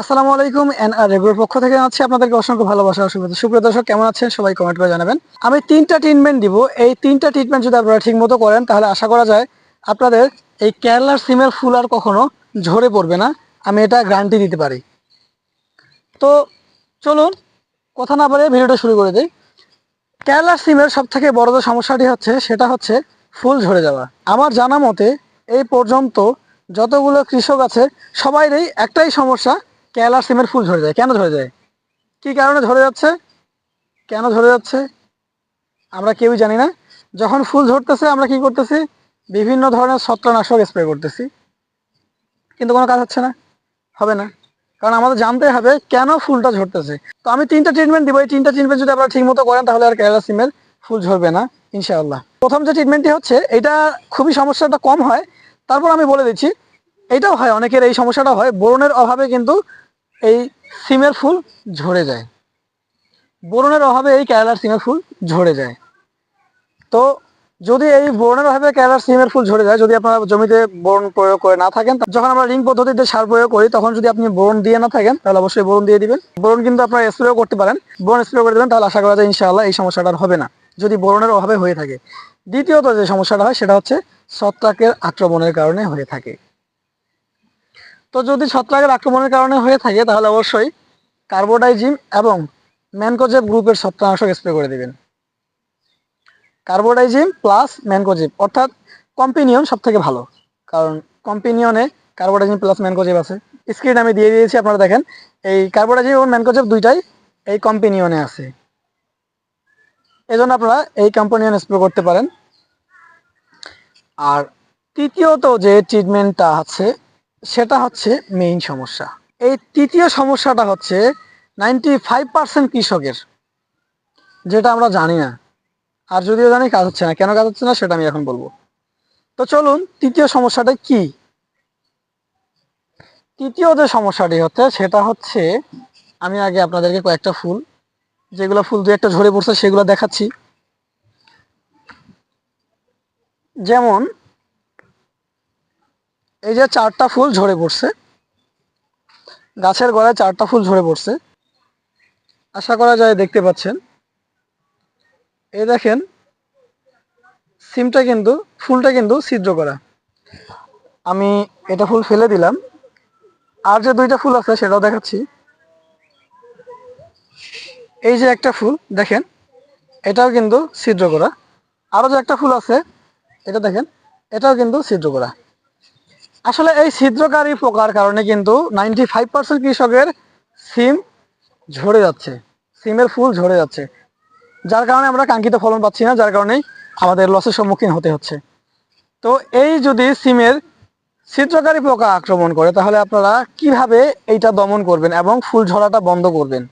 আসসালামু আলাইকুম এন আর রেগুলার পক্ষ থেকে জানাচ্ছি আপনাদেরকে অসংখ্য ভালোবাসা শুভেচ্ছা সুপ্রিয় দর্শক, কেমন আছেন? সবাই কমেন্ট করে জানাবেন। আমি তিনটা ট্রিটমেন্ট দিব। এই তিনটা ট্রিটমেন্ট যদি আপনারা ঠিকমতো করেন, তাহলে আশা করা যায় আপনাদের এই কেরালার সিমের ফুল আর কখনো ঝরে পড়বে না। আমি এটা গ্যারান্টি দিতে পারি। তো চলুন, কথা না বলে ভিডিওটা শুরু করে দিই। কেরালার সিমের সব থেকে বড় যে সমস্যাটি হচ্ছে, সেটা হচ্ছে ফুল ঝরে যাওয়া। আমার জানা মতে, এই পর্যন্ত যতগুলো কৃষক আছে, সবাইরই একটাই সমস্যা কেরালার সিমের ফুল ঝরে যায়। কেন ঝরে যায়? কি কারণে ঝরে যাচ্ছে? কেন ঝরে যাচ্ছে? আমরা কেউই জানি না। যখন ফুল ঝরতেছে, আমরা কি করতেছি? বিভিন্ন ধরনের ছত্রনাশক স্প্রে করতেছি। কিন্তু কোনো কাজ হচ্ছে না। হবে না। কারণ আমাদের জানতে হবে কেন ফুলটা ঝরতেছে। তো আমি তিনটা ট্রিটমেন্ট দিব। এই তিনটা ট্রিটমেন্ট যদি আপনারা ঠিক মতো করেন, তাহলে আর কেরালা সিমের ফুল ঝরবে না, ইনশাআল্লাহ। প্রথম যে ট্রিটমেন্টটি হচ্ছে, এটা খুবই সমস্যাটা কম হয়। তারপর আমি বলে দিচ্ছি, এটাও হয়, অনেকের এই সমস্যাটা হয়। বোরনের অভাবে কিন্তু এই সিমের ফুল ঝরে যায়। বোরনের অভাবে এই কেরালার সিমের ফুল ঝরে যায়। তো যদি এই বোরনের অভাবে কেরালার সিমের ফুল ঝরে যায়, যদি আপনারা জমিতে বোরন প্রয়োগ করে না থাকেন যখন আমরা রিং পদ্ধতিতে সার প্রয়োগ করি, তখন যদি আপনি বোরন দিয়ে না থাকেন, তাহলে অবশ্যই বোরন দিয়ে দিবেন। বোরন কিন্তু আপনারা স্প্রেও করতে পারেন। বোরন স্প্রে করে দেবেন, তাহলে আশা করা যায় ইনশাআল্লাহ এই সমস্যাটা হবে না, যদি বোরনের অভাবে হয়ে থাকে। দ্বিতীয়ত যে সমস্যাটা হয়, সেটা হচ্ছে ছত্রাকের আক্রমণের কারণে হয়ে থাকে। তো যদি ছত্রাকের আক্রমণের কারণে হয়ে থাকে, তাহলে অবশ্যই কার্বোডাইজিম এবং ম্যানকোজেব গ্রুপের ছত্রাকনাশক স্প্রে করে দিবেন। কার্বোডাইজিম প্লাস ম্যানকোজেব, অর্থাৎ কম্পিনিয়ন সব থেকে ভালো। কারণ কম্পিনিয়নে কার্বোডাইজিম প্লাস ম্যানকোজেব আছে। স্ক্রিন আমি দিয়ে দিয়েছি, আপনারা দেখেন, এই কার্বোডাইজিম এবং ম্যানকোজেব দুইটাই এই কম্পিনিয়নে আছে। এজন্য আপনারা এই কম্পিনিয়ন স্প্রে করতে পারেন। আর তৃতীয়ত যে ট্রিটমেন্টটা আছে সেটা হচ্ছে মেইন সমস্যা। এই তৃতীয় সমস্যাটা হচ্ছে নাইনটি ফাইভ পার্সেন্ট কৃষকের, যেটা আমরা জানি না। আর যদিও জানি, কাজ হচ্ছে না। কেন কাজ হচ্ছে না, সেটা আমি এখন বলব। তো চলুন, তৃতীয় সমস্যাটা কি? তৃতীয় যে সমস্যাটি হচ্ছে, সেটা হচ্ছে, আমি আগে আপনাদেরকে কয়েকটা ফুল, যেগুলো ফুল দু একটা ঝরে পড়ছে, সেগুলো দেখাচ্ছি। যেমন এই যে চারটা ফুল ঝরে পড়ছে। গাছের গোড়ায় চারটা ফুল ঝরে পড়ছে। আশা করা যায় দেখতে পাচ্ছেন। এই দেখেন, সিমটা কিন্তু, ফুলটা কিন্তু ছিদ্র করা। আমি এটা ফুল ফেলে দিলাম। আর যে দুইটা ফুল আছে সেটাও দেখাচ্ছি। এই যে একটা ফুল, দেখেন, এটাও কিন্তু ছিদ্র করা। আরও যে একটা ফুল আছে, এটা দেখেন, এটাও কিন্তু ছিদ্র করা। আসলে এই ছিদ্রকারী পোকার কারণে কিন্তু নাইনটি ফাইভ পার্সেন্ট কৃষকের সিম ঝরে যাচ্ছে, সিমের ফুল ঝরে যাচ্ছে। যার কারণে আমরা কাঙ্ক্ষিত ফলন পাচ্ছি না, যার কারণে আমাদের লসের সম্মুখীন হতে হচ্ছে। তো এই যদি সিমের ছিদ্রকারী পোকা আক্রমণ করে, তাহলে আপনারা কীভাবে এইটা দমন করবেন এবং ফুল ঝরাটা বন্ধ করবেন?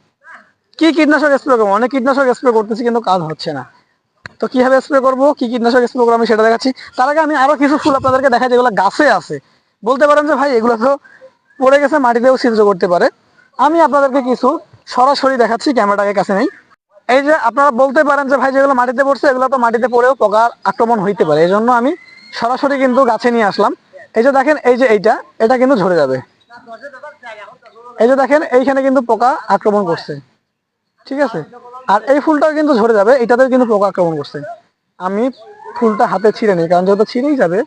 কি কীটনাশক স্প্রে করব? অনেক কীটনাশক স্প্রে করতেছি, কিন্তু কাজ হচ্ছে না। তো কীভাবে স্প্রে করব? কি কীটনাশক স্প্রে করব আমি সেটা দেখাচ্ছি। তার আগে আমি আরও কিছু ফুল আপনাদেরকে দেখাই, যেগুলো গাছে আছে। বলতে পারেন যে ভাই, এগুলো তো পড়ে গেছে, মাটিতেও ছিদ্র করতে পারে। আমি আপনাদেরকে কিছু সরাসরি দেখাচ্ছি, ক্যামেরাটাকে কাছে নেই। এই যে আপনারা বলতে পারেন যে ভাই, যেগুলো মাটিতে পড়ছে, এগুলো তো মাটিতে পড়েও পোকার আক্রমণ হইতে পারে। এই জন্য আমি সরাসরি কিন্তু গাছে নিয়ে আসলাম। এই যে দেখেন, এই যে এইটা, এটা কিন্তু ঝরে যাবে। এই যে দেখেন, এইখানে কিন্তু পোকা আক্রমণ করছে। ঠিক আছে? আর এই ফুলটাও কিন্তু ঝরে যাবে, এটাতেও কিন্তু পোকা আক্রমণ করছে। আমি ফুলটা হাতে ছিঁড়ে নিই, কারণ যেহেতু ছিঁড়েই যাবে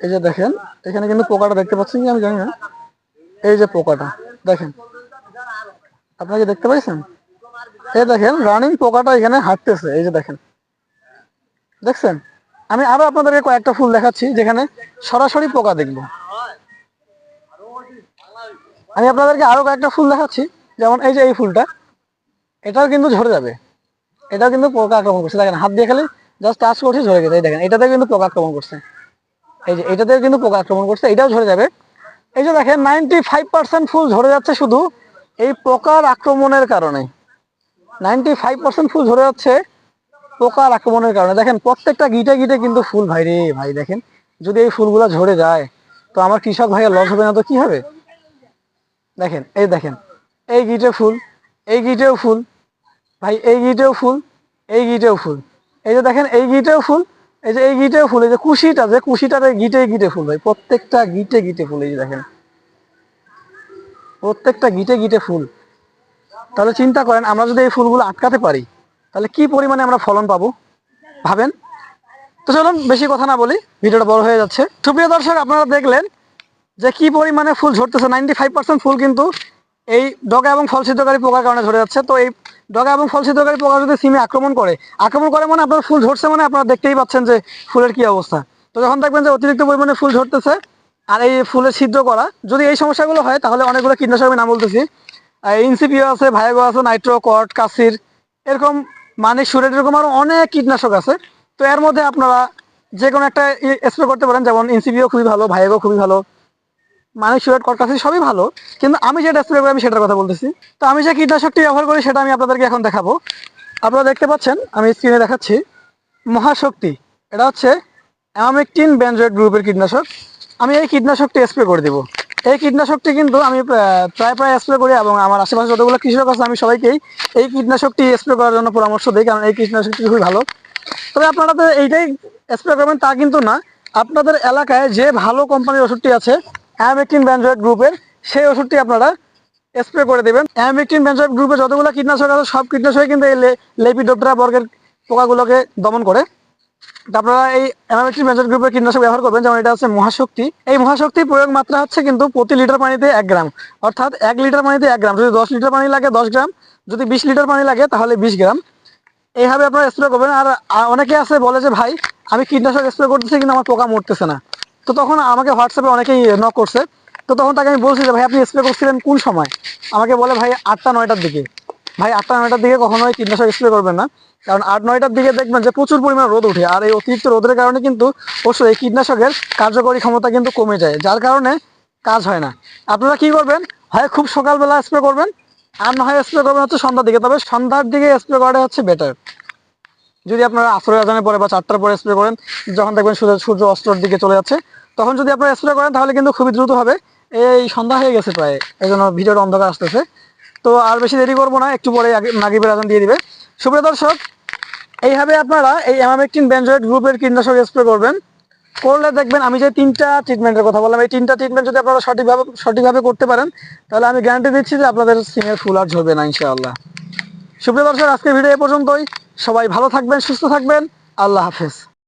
এই যে দেখেন, এখানে কিন্তু পোকাটা দেখতে পাচ্ছেন কি আমি জানি না। এই যে পোকাটা, দেখেন। আপনাকে দেখতে পাইছেন? এই দেখেন রানিং পোকাটা এখানে হাঁটতেছে, এই যে দেখেন। দেখছেন? আমি আরও আপনাদেরকে কয়েকটা ফুল দেখাচ্ছি, যেখানে সরাসরি পোকা দেখব। আমি আপনাদেরকে আরও কয়েকটা ফুল দেখাচ্ছি, যেমন এই যে এই ফুলটা, এটাও কিন্তু ঝরে যাবে। এটাও কিন্তু পোকা আক্রমণ করছে। দেখেন, হাত দিয়ে খালি জাস্ট টাচ করছে, ঝরে গেছে। দেখেন এটাতে কিন্তু পোকা আক্রমণ করছে। এই যে এটাতে কিন্তু পোকা আক্রমণ করছে, এটাও ঝরে যাবে। এই যে দেখেন নাইনটি ফাইভ পার্সেন্ট ফুল ঝরে যাচ্ছে শুধু এই পোকার আক্রমণের কারণে। নাইনটি ফাইভ পার্সেন্ট ফুল ঝরে যাচ্ছে পোকার আক্রমণের কারণে। দেখেন, প্রত্যেকটা গিটে গিটে কিন্তু ফুল, ভাই রে, ভাই দেখেন, যদি এই ফুলগুলো ঝরে যায়, তো আমার কৃষক ভাইয়ের লস হবে না তো কি হবে? দেখেন, এই দেখেন, এই গিটে ফুল, এই গিটেও ফুল, ভাই, এই গিটেও ফুল, এই গিটেও ফুল। এই যে দেখেন, এই গিটেও ফুল এই যে, এই গিটে ফুল, এই যে কুশিটা, যে কুশিটার এই গিটে গিটে ফুল ভাই, প্রত্যেকটা গিটে গিটে ফুল, এই দেখেন। প্রত্যেকটা গিটে গিটে ফুল। তাহলে চিন্তা করেন, আমরা যদি এই ফুলগুলো আটকাতে পারি, তাহলে কি পরিমাণে আমরা ফলন পাবো? ভাবেন? তো চলুন, বেশি কথা না বলি, ভিডিওটা বড় হয়ে যাচ্ছে। সুপ্রিয় দর্শক, আপনারা দেখলেন যে কি পরিমাণে ফুল ঝরতেছে। নাইনটি ফাইভ পার্সেন্ট ফুল কিন্তু এই ডগা এবং ফল ছিদ্রকারী পোকার কারণে ঝরে যাচ্ছে। তো এই ডগা এবং ফল ছিদ্রকারী পোকা যদি সিমে আক্রমণ করে আক্রমণ করে মানে আপনার ফুল ঝরছে মানে আপনারা দেখতেই পাচ্ছেন যে ফুলের কি অবস্থা। তো যখন দেখবেন যে অতিরিক্ত পরিমাণে ফুল ঝরতেছে আর এই ফুলের ছিদ্র করা, যদি এই সমস্যাগুলো হয় তাহলে অনেকগুলো কীটনাশক আমি নাম বলতেছি। ইনসিপিও আছে, ভাইগো আছে, নাইট্রো, কট, কাসির, এরকম মানে সুরেট এরকম আরও অনেক কীটনাশক আছে। তো এর মধ্যে আপনারা যে কোনো একটা স্প্রে করতে পারেন, যেমন ইনসিপিও খুবই ভালো, ভাইগো খুবই ভালো মানিক সুরেট কট সবই ভালো। কিন্তু আমি যেটা স্প্রে করি আমি সেটার কথা বলতেছি। তো আমি যে কীটনাশকটি ব্যবহার করি সেটা আমি আপনাদেরকে এখন দেখাবো। আপনারা দেখতে পাচ্ছেন, আমি স্ক্রিনে দেখাচ্ছি। মহাশক্তি, এটা হচ্ছে অ্যামামেকটিন বেনজয়েড গ্রুপের কীটনাশক। আমি এই কীটনাশকটি স্প্রে করে দেবো। এই কীটনাশকটি কিন্তু আমি প্রায় প্রায় স্প্রে করি এবং আমার আশেপাশে যতগুলো কৃষক আছে, আমি সবাইকেই এই কীটনাশকটি স্প্রে করার জন্য পরামর্শ দিই, কারণ এই কীটনাশকটি খুবই ভালো। তবে আপনারা তো এইটাই স্প্রে করবেন তা কিন্তু না। আপনাদের এলাকায় যে ভালো কোম্পানির ওষুধটি আছে অ্যামেকটিন ব্যানজয়েড গ্রুপের সেই ওষুধটি আপনারা স্প্রে করে দেবেন। অ্যামেকটিন ব্যানজয়েড গ্রুপে যতগুলো কীটনাশক আছে, সব কীটনাশকই কিন্তু এই লেপিডোপ্টেরা বর্গের পোকাগুলোকে দমন করে। আপনারা এই অ্যামামেট্রিক মেজর গ্রুপের কীটনাশক ব্যবহার করবেন, যেমন এটা হচ্ছে মহাশক্তি। এই মহাশক্তি প্রয়োগ মাত্রা হচ্ছে কিন্তু প্রতি লিটার পানিতে এক গ্রাম। অর্থাৎ এক লিটার পানিতে এক গ্রাম। যদি দশ লিটার পানি লাগে দশ গ্রাম, যদি বিশ লিটার পানি লাগে তাহলে বিশ গ্রাম। এইভাবে আপনারা স্প্রে করবেন। আর অনেকে আছে বলে যে, ভাই, আমি কীটনাশক স্প্রে করতেছি কিন্তু আমার পোকা মরতেছে না। তো তখন আমাকে হোয়াটসঅ্যাপে অনেকেই নক করছে। তো তখন তাকে আমি বলছি যে, ভাই, আপনি স্প্রে করছিলেন কোন সময়? আমাকে বলে, ভাই, আটটা, নয়টার দিকে। ভাই, আটটা, নয়টার দিকে কখনোই কীটনাশক স্প্রে করবেন না। কারণ আট, নয়টার দিকে দেখবেন যে প্রচুর পরিমাণ রোদ উঠে আর এই অতিরিক্ত রোদের কারণে কিন্তু অবশ্যই এই কীটনাশকের কার্যকরী ক্ষমতা কিন্তু কমে যায়, যার কারণে কাজ হয় না। আপনারা কি করবেন? হয় খুব সকালবেলা স্প্রে করবেন, আর না হয় স্প্রে করবেন হচ্ছে সন্ধ্যার দিকে। তবে সন্ধ্যার দিকে স্প্রে করাটা হচ্ছে বেটার যদি আপনারা আসরের আজানের পরে বা চারটার পরে স্প্রে করেন, যখন দেখবেন সূর্য সূর্য অস্ত্রর দিকে চলে যাচ্ছে, তখন যদি আপনারা স্প্রে করেন, তাহলে কিন্তু খুবই দ্রুত হবে। এই সন্ধ্যা হয়ে গেছে প্রায়, এই জন্য ভিডিওটা অন্ধকার আসতেছে। তো আর বেশি দেরি করব না, একটু পরে আগে মাগিবের আজান দিয়ে দিবে। সুপ্রিয় দর্শক, এইভাবে আপনারা এই অ্যামামেকটিন বেনজয়েড গ্রুপের কীটনাশক স্প্রে করবেন। করলে দেখবেন আমি যে তিনটা ট্রিটমেন্টের কথা বললাম, এই তিনটা ট্রিটমেন্ট যদি আপনারা সঠিকভাবে সঠিকভাবে করতে পারেন, তাহলে আমি গ্যারান্টি দিচ্ছি যে আপনাদের সিমের ফুল আর ঝরবে না, ইনশাআল্লাহ। সুপ্রিয় দর্শক আজকের ভিডিও এ পর্যন্তই। সবাই ভালো থাকবেন সুস্থ থাকবেন। আল্লাহ হাফেজ।